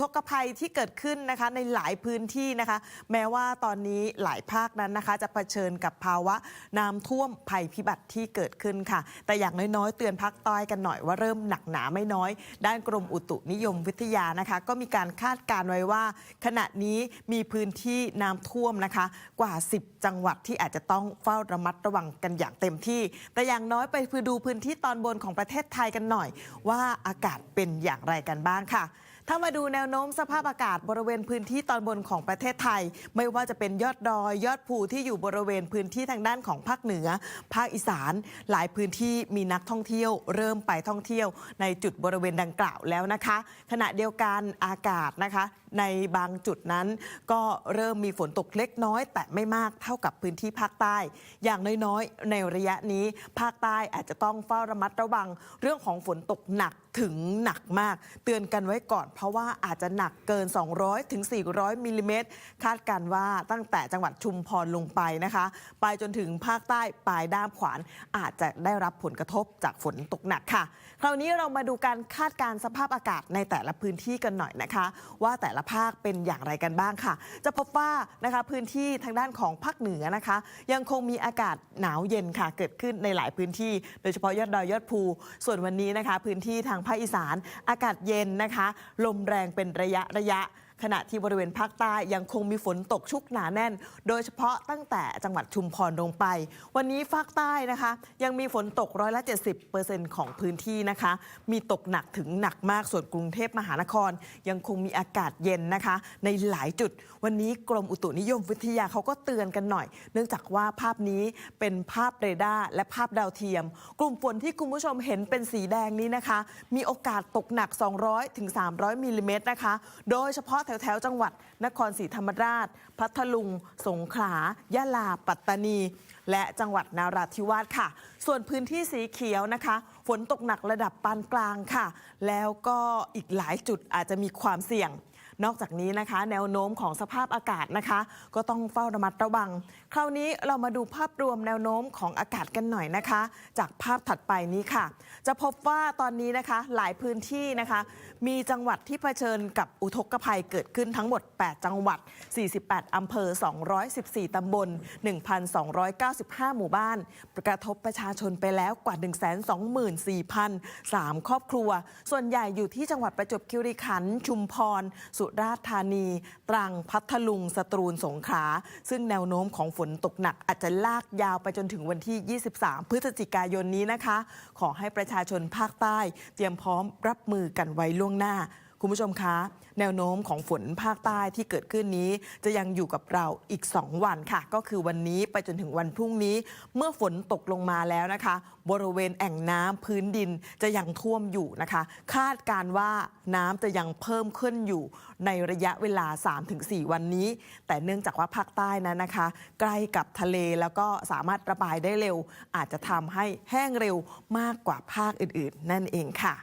ทกภัยที่เกิดขึ้นนะคะในหลายพื้นที่นะคะ แม้ว่าตอนนี้หลายภาคนั้นนะคะจะเผชิญกับภาวะน้ำท่วมภัยพิบัติที่เกิดขึ้นค่ะ แต่อย่างน้อยๆ เตือนภาคใต้กันหน่อยว่าเริ่มหนักหนาไม่น้อย ด้านกรมอุตุนิยมวิทยานะคะ ก็มีการคาดการณ์ไว้ว่า ขณะนี้มีพื้นที่น้ำท่วมนะคะ กว่า 10 จังหวัดที่อาจจะต้องเฝ้าระมัดระวังกันอย่างเต็มที่ แต่อย่างน้อยไปดูพื้นที่ตอนบนของประเทศไทยกันหน่อย ว่าอากาศเป็นอย่างไรกันบ้างค่ะ ถ้ามาดูแนวโน้มสภาพอากาศบริเวณพื้นที่ตอนบนของประเทศไทย ไม่ว่าจะเป็นยอดดอยยอดภูที่อยู่บริเวณพื้นที่ทางด้านของภาคเหนือ ภาคอีสาน หลายพื้นที่มีนักท่องเที่ยวเริ่มไปท่องเที่ยว ในจุดบริเวณดังกล่าวแล้วนะคะ ขณะเดียวกันอากาศนะคะ ในบางจุดนั้น ก็เริ่มมีฝนตกเล็กน้อย แต่ไม่มากเท่ากับพื้นที่ภาคใต้ อย่างน้อยๆ ในระยะนี้ ภาคใต้อาจจะต้องเฝ้าระมัดระวัง เรื่องของฝนตกหนักถึงหนักมาก เตือนกันไว้ก่อนเพราะว่าอาจจะหนักเกิน 200ถึง400มิลลิเมตรคาดการว่าตั้งแต่จังหวัดชุมพรลงไปนะคะ ไปจนถึงภาคใต้ปลายด้ามขวาน อาจจะได้รับผลกระทบจากฝนตกหนักค่ะ คราวนี้เรามาดูการคาดการสภาพอากาศในแต่ละพื้นที่กันหน่อยนะคะ ว่าแต่ละภาคเป็นอย่างไรกันบ้างค่ะ จะพบว่านะคะพื้นที่ทางด้านของภาคเหนือนะคะ ยังคงมีอากาศหนาวเย็นค่ะ เกิดขึ้นในหลายพื้นที่ โดยเฉพาะยอดดอยยอดภู ส่วนวันนี้นะคะ พื้นที่ทางภาคอีสานอากาศเย็นนะคะลมแรงเป็นระยะระยะ ขณะที่บริเวณภาคใต้ยังคงมีฝนตกชุกหนาแน่น โดยเฉพาะตั้งแต่จังหวัดชุมพรลงไป วันนี้ภาคใต้นะคะ ยังมีฝนตกร้อยละ70%ของพื้นที่นะคะ มีตกหนักถึงหนักมากส่วนกรุงเทพมหานคร ยังคงมีอากาศเย็นนะคะ ในหลายจุด วันนี้กรมอุตุนิยมวิทยาเขาก็เตือนกันหน่อย เนื่องจากว่าภาพนี้เป็นภาพเรดาร์และภาพดาวเทียม กลุ่มฝนที่คุณผู้ชมเห็นเป็นสีแดงนี้นะคะ มีโอกาสตกหนัก 200ถึง300มิลลิเมตรนะคะ โดยเฉพาะแถวๆ จังหวัด นครศรีธรรมราช พัทลุง สงขลายะลา ปัตตานี และจังหวัดนาราธิวาสค่ะ ส่วนพื้นที่สีเขียวนะคะ ฝนตกหนักระดับปานกลางค่ะ แล้วก็อีกหลายจุดอาจจะมีความเสี่ยง นอกจากนี้นะคะ แนวโน้มของสภาพอากาศนะคะ ก็ต้องเฝ้าระมัดระวัง คราวนี้เรามาดูภาพรวมแนวโน้มของอากาศกันหน่อยนะคะ จากภาพถัดไปนี้ค่ะ จะพบว่าตอนนี้นะคะหลายพื้นที่นะคะ มีจังหวัดที่เผชิญกับอุทกภัยเกิดขึ้นทั้งหมด 8 จังหวัด 48 อำเภอ 214 ตำบล 1,295 หมู่บ้าน กระทบประชาชนไปแล้วกว่า 124,003 ครอบครัว ส่วนใหญ่อยู่ที่จังหวัดประจวบคีรีขันธ์ชุมพร สุราษฎร์ธานี ตรังพัทลุง สตรูลสงขลาซึ่งแนวโน้มของฝนตกหนักอาจจะลากยาวไปจนถึงวันที่ 23 พฤศจิกายนนี้นะคะ ขอให้ประชาชนภาคใต้ เตรียมพร้อมรับมือกันไว้ล่วงหน้า คุณผู้ชมคะ แนวโน้มของฝนภาคใต้ที่เกิดขึ้นนี้ จะยังอยู่กับเราอีก 2 วันค่ะ ก็คือวันนี้ไปจนถึงวันพรุ่งนี้ เมื่อฝนตกลงมาแล้วนะคะ บริเวณแอ่งน้ำพื้นดินจะยังท่วมอยู่นะคะ คาดการว่าน้ำจะยังเพิ่มขึ้นอยู่ในระยะเวลา 3-4 วันนี้ แต่เนื่องจากว่าภาคใต้นั้นนะคะ ใกล้กับทะเลแล้วก็สามารถระบายได้เร็ว อาจจะทำให้แห้งเร็วมากกว่าภาคอื่น ๆ นั่นเองค่ะ